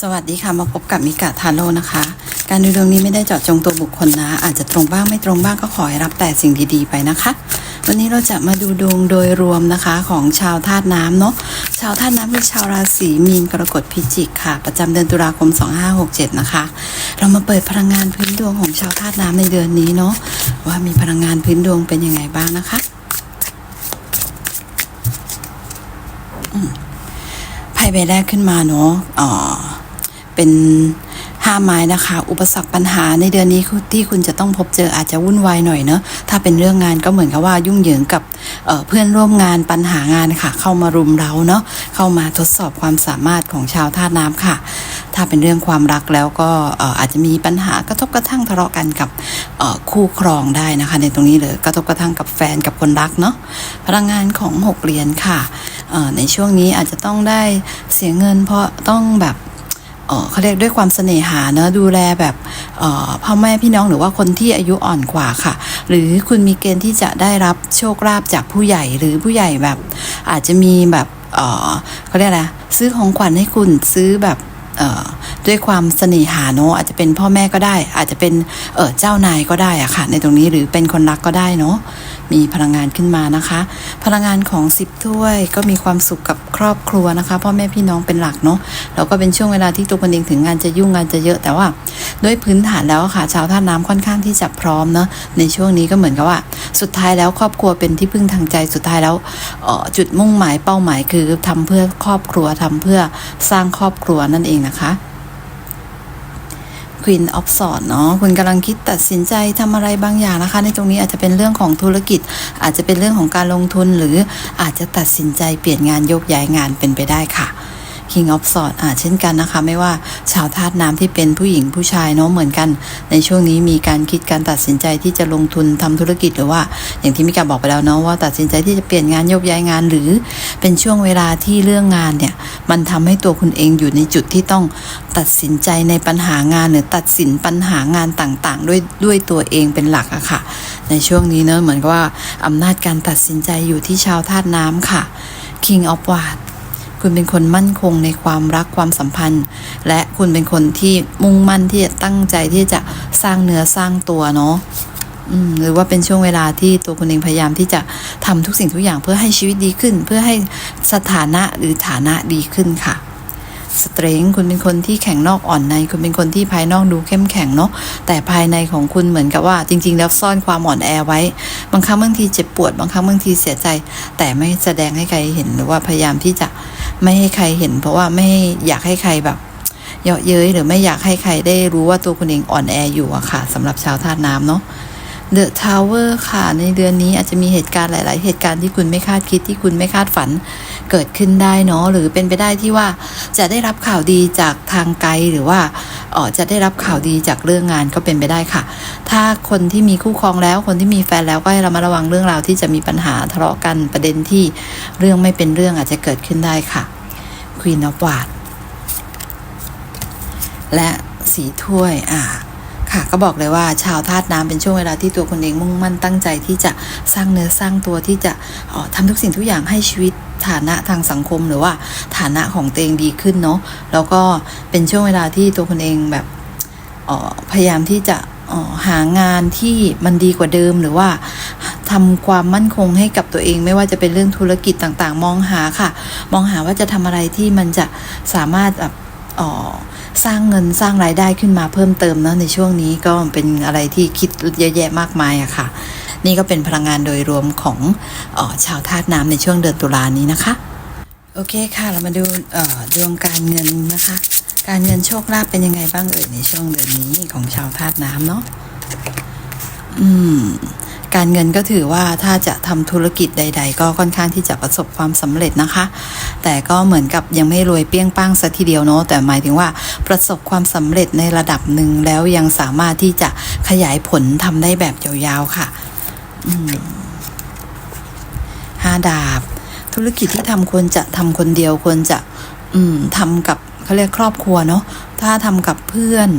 สวัสดีค่ะมาพบกับมิกะทาโร่นะคะ การดูดวงนี้ไม่ได้เจาะจงตัวบุคคลนะ อาจจะตรงบ้างไม่ตรงบ้างก็ขอให้รับแต่สิ่งดีๆไปนะคะ วันนี้เราจะมาดูดวงโดยรวมนะคะของชาวธาตุน้ำเนาะชาวธาตุน้ำคือชาวราศีมีนกรกฎพิจิกค่ะ ประจำเดือนตุลาคม 2567 นะคะ เรามาเปิดพลังงานพื้นดวงของชาวธาตุน้ำในเดือนนี้เนาะว่ามีพลังงานพื้นดวงเป็นยังไงบ้างนะคะไพ่ใบแรกขึ้นมาเนาะอ๋อ เป็นห้าไม้นะคะ อุปสรรคปัญหาในเดือนนี้ที่คุณจะต้องพบเจออาจจะวุ่นวายหน่อยเนาะถ้าเป็นเรื่องงานก็เหมือนกับว่ายุ่งเหยิงกับเเพื่อนร่วมงานปัญหางานค่ะ เข้ามารุมเราเนาะเข้ามาทดสอบความสามารถของชาวธาตุน้ำค่ะ ถ้าเป็นเรื่องความรักแล้วก็อออาจจะมีปัญหากระทบกระทั่งทะเลาะกันกับคู่ครองได้นะคะ ในตรงนี้เลยกระทบกระทั่งกับแฟนกับคนรักเนาะพลังงานของหกเหรียญค่ะในช่วงนี้อาจจะต้องได้เสียเงินเพราะต้องแบบ เขาเรียกด้วยความเสน่หาเนะดูแลแบบพ่อแม่พี่น้องหรือว่าคนที่อายุอ่อนกว่าค่ะ หรือคุณมีเกณฑ์ที่จะได้รับโชคลาภจากผู้ใหญ่หรือผู้ใหญ่แบบ อาจจะมีแบบเเขาเรียกอะไรซื้อของขวัญให้คุณซื้อแบบด้วยความเสน่หาเนอะอาจจะเป็นพ่อแม่ก็ได้ อาจจะเป็นเเจ้านายก็ได้อะค่ะ ในตรงนี้หรือเป็นคนรักก็ได้เนาะ มีพลังงานขึ้นมานะคะ พลังงานของสิบถ้วยก็มีความสุขกับครอบครัวนะคะพ่อแม่พี่น้องเป็นหลักเนาะแล้วก็เป็นช่วงเวลาที่ตัวคนเองถึงงานจะยุ่งงานจะเยอะแต่ว่าด้วยพื้นฐานแล้วค่ะชาวท่าน้ำค่อนข้างที่จะพร้อมเนาะในช่วงนี้ก็เหมือนกับว่า สุดท้ายแล้วครอบครัวเป็นที่พึ่งทางใจสุดท้ายแล้วออจุดมุ่งหมายเป้าหมายคือทำเพื่อครอบครัวทำเพื่อสร้างครอบครัวนั่นเองนะคะ ควินออฟสอดเนาะคุณกำลังคิดตัดสินใจทำอะไรบางอย่างนะคะ ในตรงนี้อาจจะเป็นเรื่องของธุรกิจ อาจจะเป็นเรื่องของการลงทุนหรืออาจจะตัดสินใจเปลี่ยนงานยกย้ายงานเป็นไปได้ค่ะ King of s w o r d อาเช่นกันนะคะ ไม่ว่าชาวธาตุน้ำที่เป็นผู้หญิงผู้ชายเนาะเหมือนกัน ในช่วงนี้มีการคิดการตัดสินใจที่จะลงทุนทำธุรกิจหรือว่า อย่างที่มิกาบอกไปแล้วเนาะว่าตัดสินใจที่จะเปลี่ยนงานยกย้ายงาน หรือเป็นช่วงเวลาที่เรื่องงานเนี่ยมันทำให้ตัวคุณเองอยู่ในจุดที่ต้องตัดสินใจในปัญหางานหรือตัดสินปัญหางานต่างๆ ด้วยด้วยตัวเองเป็นหลักอะค่ะ ในช่วงนี้เนอะเหมือนกับว่าอำนาจการตัดสินใจอยู่ที่ชาวธาตุน้ำค่ะ King of w a d คุณเป็นคนมั่นคงในความรักความสัมพันธ์ และคุณเป็นคนที่มุ่งมั่นที่จะตั้งใจที่จะสร้างเนื้อสร้างตัวเนาะหรือว่าเป็นช่วงเวลาที่ตัวคุณเองพยายามที่จะทำทุกสิ่งทุกอย่างเพื่อให้ชีวิตดีขึ้น เพื่อให้สถานะหรือฐานะดีขึ้นค่ะ สเตรงคุณเป็นคนที่แข็งนอกอ่อนใน คุณเป็นคนที่ภายนอกดูเข้มแข็งเนาะแต่ภายในของคุณเหมือนกับว่า จริง ๆ แล้วซ่อนความอ่อนแอไว้ บางครั้งบางทีเจ็บปวด บางครั้งบางทีเสียใจ แต่ไม่แสดงให้ใครเห็นหรือว่าพยายามที่จะไม่ให้ใครเห็น เพราะว่าไม่อยากให้ใครแบบเยาะเย้ยหรือไม่อยากให้ใครได้รู้ว่าตัวคุณเองอ่อนแออยู่อะค่ะสำหรับชาวธาตุน้ำเนาะ The Tower ค่ะ ในเดือนนี้อาจจะมีเหตุการณ์หลาย ๆ เหตุการณ์ที่คุณไม่คาดคิดที่คุณไม่คาดฝัน เกิดขึ้นได้เนาะหรือเป็นไปได้ที่ว่าจะได้รับข่าวดีจากทางไกลหรือว่าเออจะได้รับข่าวดีจากเรื่องงานก็เป็นไปได้ค่ะ ถ้าคนที่มีคู่ครองแล้วคนที่มีแฟนแล้วก็ให้เรามาระวังเรื่องราวที่จะมีปัญหาทะเลาะกันประเด็นที่เรื่องไม่เป็นเรื่องอาจจะเกิดขึ้นได้ค่ะ Queen of w a d และสีถ้วยอ่า ค่ะ ก็บอกเลยว่าชาวธาตุน้ำเป็นช่วงเวลาที่ตัวคนเองมุ่งมั่นตั้งใจที่จะสร้างเนื้อสร้างตัวที่จะออทำทุกสิ่งทุกอย่างให้ชีวิตฐานะทางสังคมหรือว่าฐานะของตัวเองดีขึ้นเนาะแล้วก็เป็นช่วงเวลาที่ตัวคนเองแบบออพยายามที่จะหางานที่มันดีกว่าเดิมหรือว่าทำความมั่นคงให้กับตัวเอง ไม่ว่าจะเป็นเรื่องธุรกิจต่างๆ มองหาค่ะ มองหาว่าจะทำอะไรที่มันจะสามารถแบบออ สร้างเงินสร้างรายได้ขึ้นมาเพิ่มเติมเนอะในช่วงนี้ก็เป็นอะไรที่คิดเยอะแยะมากมายอะค่ะ นี่ก็เป็นพลังงานโดยรวมของออชาวธาตุน้ำในช่วงเดือนตุลานี้นะคะ โอเคค่ะเรามาดูดวงการเงินนะคะ การเงินโชคลาภเป็นยังไงบ้างเอ่ยในช่วงเดือนนี้ของชาวธาตุน้ำเนาะอืม การเงินก็ถือว่าถ้าจะทำธุรกิจใด ๆ ก็ค่อนข้างที่จะประสบความสำเร็จนะคะ แต่ก็เหมือนกับยังไม่รวยเปี้ยงป้างสัทีเดียวเนาะแต่หมายถึงว่าประสบความสำเร็จในระดับหนึ่งแล้วยังสามารถที่จะขยายผลทำได้แบบยาวๆค่ะห้าดาบ ธุรกิจที่ทำควรจะทำคนเดียวควรจะ อืมทำกับเขาเรียกครอบครัวเนาะถ้าทำกับเพื่อน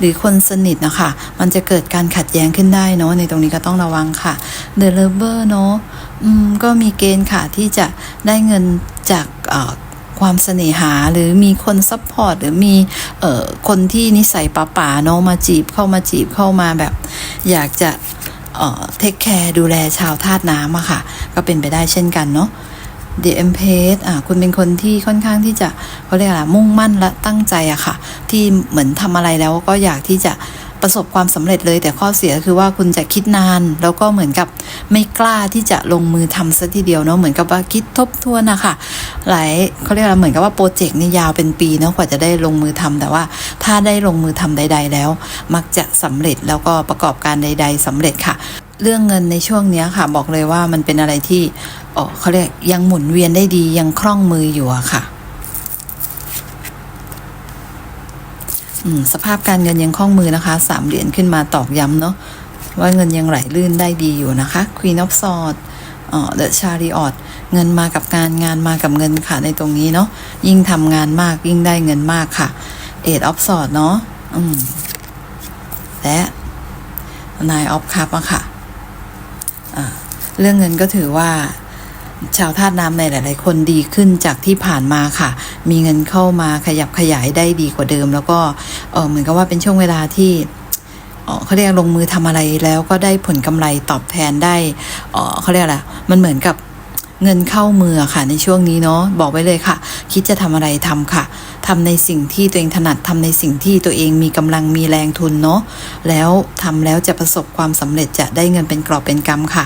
หรือคนสนิทนะคะมันจะเกิดการขัดแย้งขึ้นได้เนาะในตรงนี้ก็ต้องระวังค่ะ The Lover เนาะอืมก็มีเกณฑ์ค่ะที่จะได้เงินจากเอ่อความเสน่หาหรือมีคนซัพพอร์ตหรือมีเอ่อคนที่นิสัยป่าป่าๆเนาะมาจีบเข้ามาจีบเข้ามาแบบ อยากจะเอ่อเทคแคร์ดูแลชาวธาตุน้ำอะค่ะ ก็เป็นไปได้เช่นกันเนาะ The e m p a g e อะคุณเป็นคนที่ค่อนข้างที่จะเขาเรียกอะไรมุ่งมั่นและตั้งใจอะค่ะ ที่เหมือนทำอะไรแล้วก็อยากที่จะ ประสบความสำเร็จเลย แต่ข้อเสียคือว่าคุณจะคิดนาน แล้วก็เหมือนกับไม่กล้าที่จะลงมือทำซะทีเดียวเนาะเหมือนกับว่าคิดทบทวนนะคะหลายเขาเรียกอะไรเหมือนกับว่าโปรเจกต์นี่ยาวเป็นปีเนาะกว่าจะได้ลงมือทำแต่ว่า ถ้าได้ลงมือทำใด ๆ แล้ว มักจะสำเร็จแล้วก็ประกอบการใด ๆสำเร็จค่ะ เรื่องเงินในช่วงเนี้ยค่ะ บอกเลยว่ามันเป็นอะไรที่เอ๋อเขาเรียกยังหมุนเวียนได้ดียังคล่องมืออยู่อะค่ะอืม สภาพการเงินยังคล่องมือนะคะสามเหรียญขึ้นมาตอกย้ำเนาะว่าเงินยังไหลลื่นได้ดีอยู่นะคะ Queen of Swords เอ่อ The Chariot เงินมากับการงานมากับเงินค่ะในตรงนี้เนาะยิ่งทำงานมากยิ่งได้เงินมากค่ะ Eight of Swords เนาะและ Nine of Cups อะค่ะอ่าเรื่องเงินก็ถือว่า ชาวธาตุน้ำในหลาย ๆ คนดีขึ้นจากที่ผ่านมาค่ะ มีเงินเข้ามาขยับขยายได้ดีกว่าเดิม แล้วก็เออเหมือนกับว่าเป็นช่วงเวลาที่เออเขาเรียกลงมือทำอะไรแล้วก็ได้ผลกำไรตอบแทนได้เออเขาเรียกอะไรมันเหมือนกับ เงินเข้ามือค่ะในช่วงนี้เนาะบอกไว้เลยค่ะ คิดจะทำอะไรทำค่ะทำในสิ่งที่ตัวเองถนัดทำในสิ่งที่ตัวเองมีกำลังมีแรงทุนเนาะแล้วทำแล้วจะประสบความสำเร็จจะได้เงินเป็นกรอบเป็นกำค่ะ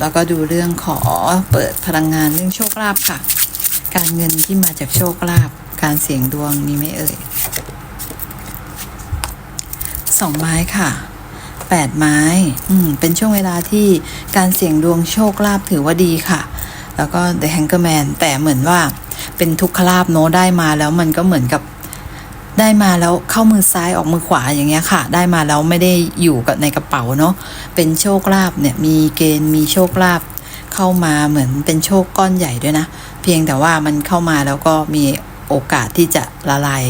แล้วก็ดูเรื่องขอเปิดพลังงานเรื่องโชคลาภค่ะ การเงินที่มาจากโชคลาภการเสี่ยงดวงมีไหมเอ่ยสองไม้ค่ะ แปดไม้อืมเป็นช่วงเวลาที่การเสี่ยงดวงโชคลาภถือว่าดีค่ะ แล้วก็ The Hangerman แต่เหมือนว่าเป็นทุกขลาภโนอะได้มาแล้วมันก็เหมือนกับได้มาแล้วเข้ามือซ้ายออกมือขวาอย่างเงี้ยค่ะ ได้มาแล้วไม่ได้อยู่กับในกระเป๋าเนาะเป็นโชคลาภเนี่ยมีเกณฑ์มีโชคลาภเข้ามาเหมือนเป็นโชคก้อนใหญ่ด้วยนะ เพียงแต่ว่ามันเข้ามาแล้วก็มีโอกาสที่จะละลาย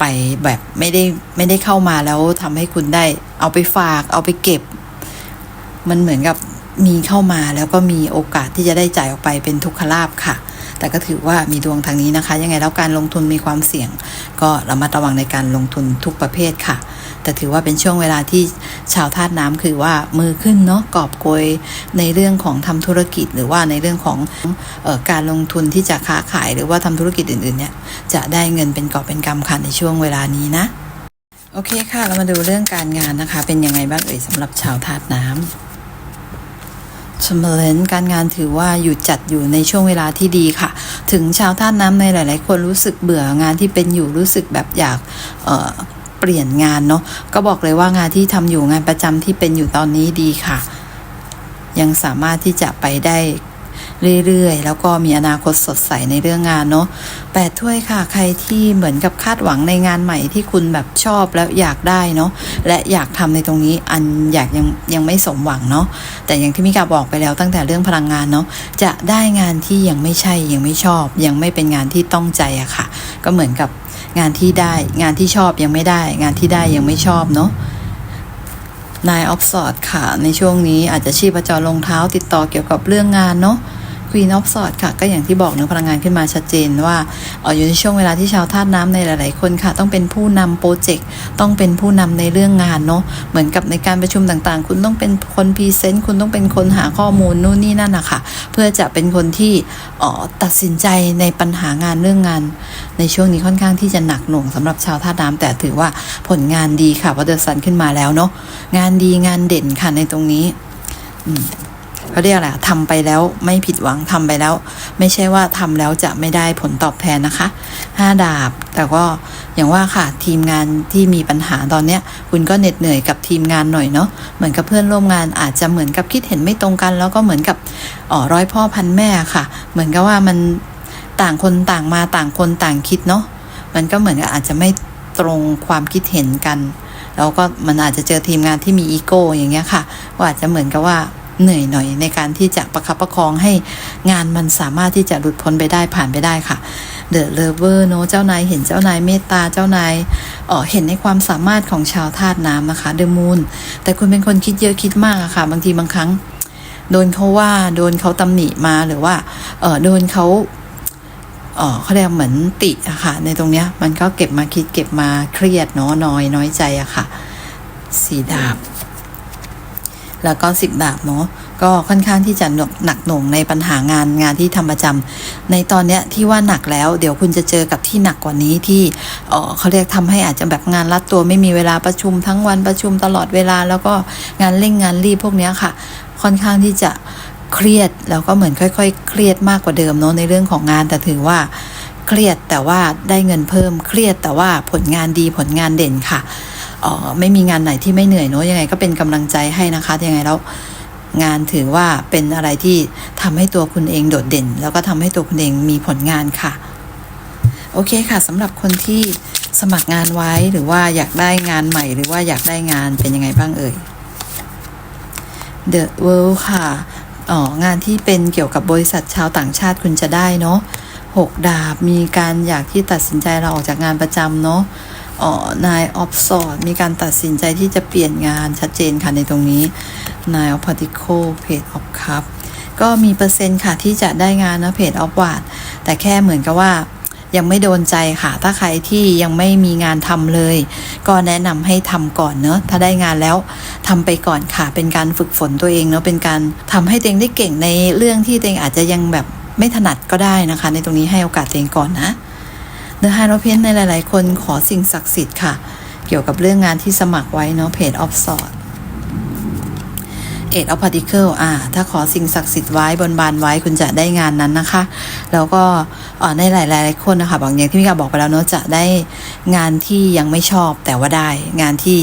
ไปแบบไม่ได้ไม่ได้เข้ามาแล้วทำให้คุณได้ เอาไปฝาก เอาไปเก็บ มันเหมือนกับมีเข้ามาแล้วก็มีโอกาสที่จะได้จ่ายออกไปเป็นทุกขลาบค่ะ แต่ก็ถือว่ามีดวงทางนี้นะคะ ยังไงแล้วการลงทุนมีความเสี่ยง ก็ระมัดระวังในการลงทุนทุกประเภทค่ะ แต่ถือว่าเป็นช่วงเวลาที่ชาวธาตุน้ำคือว่ามือขึ้นเนาะกอบโกยในเรื่องของทำธุรกิจ หรือว่าในเรื่องของออการลงทุนที่จะค้าขายหรือว่าทำธุรกิจอื่นๆเนี่ยจะได้เงินเป็นกอบเป็นกำค่ะในช่วงเวลานี้นะ โอเคค่ะเรามาดูเรื่องการงานนะคะ เป็นยังไงบ้างเอ่ยสำหรับชาวธาตุน้ำชมเลนการงานถือว่าอยู่จัดอยู่ในช่วงเวลาที่ดีค่ะ ถึงชาวธาตุน้ำในหลาย ๆ คนรู้สึกเบื่องานที่เป็นอยู่รู้สึกแบบอยาก เปลี่ยนงานเนาะก็บอกเลยว่างานที่ทำอยู่งานประจำที่เป็นอยู่ตอนนี้ดีค่ะ ยังสามารถที่จะไปได้เรื่อยๆ แล้วก็มีอนาคตสดใสในเรื่องงานเนาะแปดถ้วยค่ะ ใครที่เหมือนกับคาดหวังในงานใหม่ที่คุณแบบชอบแล้วอยากได้เนาะ และอยากทำในตรงนี้อันอยากยังยังไม่สมหวังเนาะ แต่อย่างที่มิกาบอกไปแล้วตั้งแต่เรื่องพลังงานเนาะ จะได้งานที่ยังไม่ใช่ยังไม่ชอบ ยังไม่เป็นงานที่ต้องใจอะค่ะ ก็เหมือนกับ งานที่ได้ งานที่ชอบยังไม่ได้ งานที่ได้ยังไม่ชอบเนาะนายออฟสอดค่ะ ในช่วงนี้อาจจะชีพจรลงเท้าติดต่อเกี่ยวกับเรื่องงานเนาะ ควีนออฟสอดค่ะ ก็อย่างที่บอกเนื้อพลังงานขึ้นมาชัดเจนว่าออยู่ในช่วงเวลาที่ชาวธาตุน้ำในหลาย ๆ คนค่ะ ต้องเป็นผู้นำโปรเจกต์ต้องเป็นผู้นำในเรื่องงานเนาะเหมือนกับในการประชุมต่าง ๆ คุณต้องเป็นคนพรีเซนต์คุณต้องเป็นคนหาข้อมูลนู่นนี่นั่นนะคะเพื่อจะเป็นคนที่เออตัดสินใจในปัญหางานเรื่องงาน ในช่วงนี้ค่อนข้างที่จะหนักหน่วงสำหรับชาวธาตุน้ำแต่ถือว่าผลงานดีค่ะพราะเดอะซันขึ้นมาแล้วเนาะงานดีงานเด่นค่ะในตรงนี้ อืม เขาเรียกอะไรอะทำไปแล้วไม่ผิดหวังทำไปแล้ว ไม่ใช่ว่าทำแล้วจะไม่ได้ผลตอบแทนนะคะห้าดาบ แต่ก็อย่างว่าค่ะทีมงานที่มีปัญหาตอนเนี้ย คุณก็เหน็ดเหนื่อยกับทีมงานหน่อยเนาะเหมือนกับเพื่อนร่วมงานอาจจะเหมือนกับคิดเห็นไม่ตรงกัน แล้วก็เหมือนกับอ๋อร้อยพ่อพันแม่ค่ะ เหมือนกับว่ามันต่างคนต่างมาต่างคนต่างคิดเนาะมันก็เหมือนกับอาจจะไม่ตรงความคิดเห็นกัน แล้วก็มันอาจจะเจอทีมงานที่มีอีโก้อย่างเงี้ยค่ะว่าอาจจะเหมือนกับว่า เหนื่อยหน่อยในการที่จะประคับประคองให้งานมันสามารถที่จะหลุดพ้นไปได้ผ่านไปได้ค่ะเดอะเลเวอร์เนอะเจ้านายเห็นเจ้านายเมตตาเจ้านายเออเห็นในความสามารถของชาวธาตุน้ำนะคะเดอะมูนแต่คุณเป็นคนคิดเยอะคิดมากอะค่ะ บางทีบางครั้ง โดนเขาว่าโดนเขาตำหนิมาหรือว่าเออโดนเขาเอเออเขาเรียกเหมือนติอะค่ะ ในตรงเนี้ยมันก็เก็บมาคิดเก็บมาเครียดเนาะน้อยน้อยใจอะค่ะ สีดาบ แล้วก็สิบดาบเนาะก็ค่อนข้างที่จะหนักหนักหน่วงในปัญหางานงานที่ทำประจำในตอนเนี้ยที่ว่าหนักแล้ว เดี๋ยวคุณจะเจอกับที่หนักกว่านี้ที่เออเขาเรียกทำให้อาจจะแบบงานรัดตัวไม่มีเวลาประชุมทั้งวันประชุมตลอดเวลา แล้วก็งานเร่งงานรีบพวกเนี้ยค่ะ ค่อนข้างที่จะเครียดแล้วก็เหมือนค่อย ๆ เครียดมากกว่าเดิมเนาะในเรื่องของงานแต่ถือว่าเครียดแต่ว่าได้เงินเพิ่มเครียดแต่ว่าผลงานดีผลงานเด่นค่ะ ไม่มีงานไหนที่ไม่เหนื่อยเนาะยังไงก็เป็นกำลังใจให้นะคะยังไงแล้วงานถือว่าเป็นอะไรที่ทำให้ตัวคุณเองโดดเด่น แล้วก็ทำให้ตัวคุณเองมีผลงานค่ะ โอเคค่ะสำหรับคนที่สมัครงานไว้หรือว่าอยากได้งานใหม่ หรือว่าอยากได้งานเป็นยังไงบ้างเอ่ย The World ค่ะอ๋องานที่เป็นเกี่ยวกับบริษัทชาวต่างชาติคุณจะได้เนาะหกดาบมีการอยากที่ตัดสินใจเราออกจากงานประจำเนาะ นายออฟสอดมีการตัดสินใจที่จะเปลี่ยนงานชัดเจนค่ะในตรงนี้นายออฟพาติโคเพจออฟคัพก็มีเปอร์เซ็นต์ค่ะที่จะได้งานนะเพจออฟวาดแต่แค่เหมือนกับว่ายังไม่โดนใจค่ะ ถ้าใครที่ยังไม่มีงานทำเลย ก็แนะนำให้ทำก่อนเนอะถ้าได้งานแล้วทำไปก่อนค่ะ เป็นการฝึกฝนตัวเองเนอะเป็นการทำให้ตัวเองได้เก่งในเรื่องที่ตัวเองอาจจะยังแบบไม่ถนัดก็ได้นะคะ ในตรงนี้ให้โอกาสตัวเองก่อนนะ เดอะฮาร์โรเพนในหลาย ๆ คนขอสิ่งศักดิ์สิทธิ์ค่ะ เกี่ยวกับเรื่องงานที่สมัครไว้เนาะเพจออฟสอดเอ็ดออฟพาร์ติเคิลอ่า ถ้าขอสิ่งศักดิ์สิทธิ์ไว้บนบานไว้คุณจะได้งานนั้นนะคะ แล้วก็อ่อในหลายๆคนนะคะ บางอย่างที่พี่กาบอกไปแล้วเนาะจะได้งานที่ยังไม่ชอบแต่ว่าได้งานที่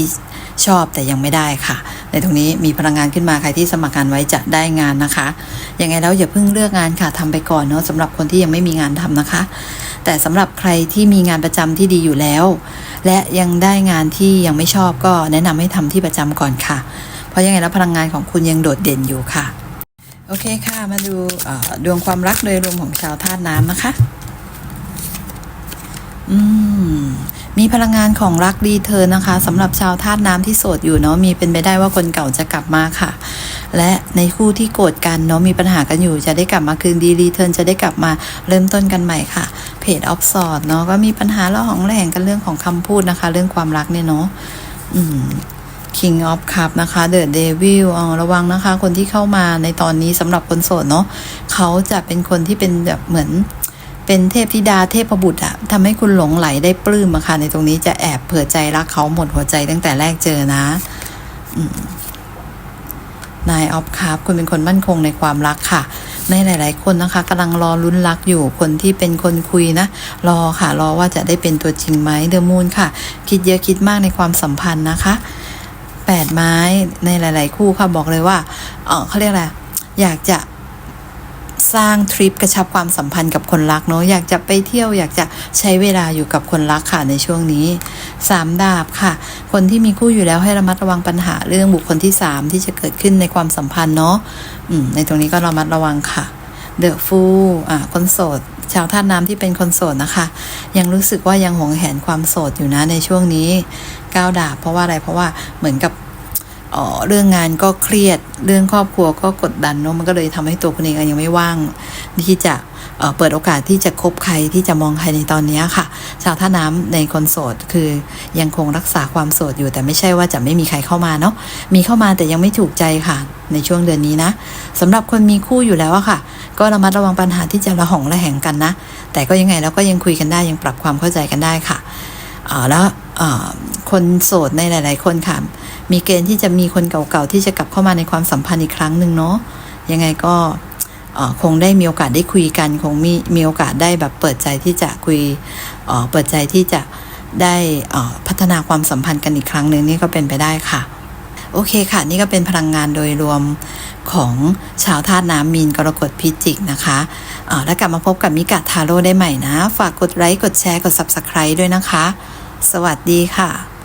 ชอบแต่ยังไม่ได้ค่ะ ในตรงนี้มีพลังงานขึ้นมาใครที่สมัครงานไว้จะได้งานนะคะยังไงแล้วอย่าเพิ่งเลือกงานค่ะทำไปก่อนเนาะสำหรับคนที่ยังไม่มีงานทำนะคะ แต่สำหรับใครที่มีงานประจำที่ดีอยู่แล้ว และยังได้งานที่ยังไม่ชอบก็แนะนำให้ทำที่ประจำก่อนค่ะ เพราะยังไงแล้วพลังงานของคุณยังโดดเด่นอยู่ค่ะ โอเคค่ะ มาดูดวงความรักโดยรวมของชาวธาตุน้ำนะคะ อืม มีพลังงานของรักรีเทิร์นนะคะสำหรับชาวธาตุน้ำที่โสดอยู่เนาะมีเป็นไปได้ว่าคนเก่าจะกลับมาค่ะ และในคู่ที่โกรธกันเนาะมีปัญหากันอยู่จะได้กลับมาคืนดีรีเทิร์นจะได้กลับมาเริ่มต้นกันใหม่ค่ะเพจออฟสอดเนาะก็มีปัญหาละหองของแหล่งกันเรื่องของคำพูดนะคะ เรื่องความรักเนี่ยเนาะอืม King of Cup นะคะ The Devil อ๋อระวังนะคะ คนที่เข้ามาในตอนนี้สำหรับคนโสดเนาะเขาจะเป็นคนที่เป็นแบบเหมือน เป็นเทพธิดาเทพบุตรอะทำให้คุณหลงไหลได้ปลื้มอะค่ะ ในตรงนี้จะแอบเผื่อใจรักเขาหมดหัวใจตั้งแต่แรกเจอนะนายออฟคาร์คุณเป็นคนมั่นคงในความรักค่ะ ในหลาย ๆ คนนะคะกำลังรอลุ้นรักอยู่คนที่เป็นคนคุยนะ รอค่ะ รอว่าจะได้เป็นตัวจริงไหมเดอะมูนค่ะ คิดเยอะคิดมากในความสัมพันธ์นะคะแปดไม้ในหลาย ๆ คู่ค่ะบอกเลยว่าเออเขาเรียกอะไรอยากจะ สร้างทริปกระชับความสัมพันธ์กับคนรักเนาะอยากจะไปเที่ยวอยากจะใช้เวลาอยู่กับคนรักค่ะในช่วงนี้สามดาบค่ะ คนที่มีคู่อยู่แล้วให้ระมัดระวังปัญหาเรื่องบุคคลที่สามที่จะเกิดขึ้นในความสัมพันธ์เนาะในตรงนี้ก็ระมัดระวังค่ะเดอะฟูอ่าคนโสด ชาวธาตุน้ำที่เป็นคนโสดนะคะ ยังรู้สึกว่ายังหวงแหนความโสดอยู่นะในช่วงนี้ก้าวดาบเพราะว่าอะไรเพราะว่าเหมือนกับ เรื่องงานก็เครียด เรื่องครอบครัวก็กดดันเนาะมันก็เลยทำให้ตัวคุณเองยังไม่ว่างที่จะเเปิดโอกาสที่จะคบใครที่จะมองใครในตอนนี้ค่ะ ชาวท่าน้ำในคนโสดคือยังคงรักษาความโสดอยู่ แต่ไม่ใช่ว่าจะไม่มีใครเข้ามาเนาะมีเข้ามาแต่ยังไม่ถูกใจค่ะ ในช่วงเดือนนี้นะสำหรับคนมีคู่อยู่แล้วอะค่ะ ก็ระมัดระวังปัญหาที่จะระหองระแหงกันนะ แต่ก็ยังไงแล้วก็ยังคุยกันได้ยังปรับความเข้าใจกันได้ค่ะอ่าแล้ว คนโสดในหลาย ๆ คนค่ะ มีเกณฑ์ที่จะมีคนเก่าๆที่จะกลับเข้ามาในความสัมพันธ์อีกครั้งหนึ่งเนาะยังไงก็คงได้มีโอกาสได้คุยกัน คงมีมีโอกาสได้แบบเปิดใจที่จะคุยเปิดใจที่จะได้พัฒนาความสัมพันธ์กันอีกครั้งหนึ่งนี่ก็เป็นไปได้ค่ะ โอเคค่ะ นี่ก็เป็นพลังงานโดยรวมของชาวธาตุน้ำมีนกรกฎพิจิกนะคะแล้วกลับมาพบกับมิกาทาโร่ได้ใหม่นะ ฝากกดไลค์กดแชร์กด Subscribe ด้วยนะคะ สวัสดีค่ะ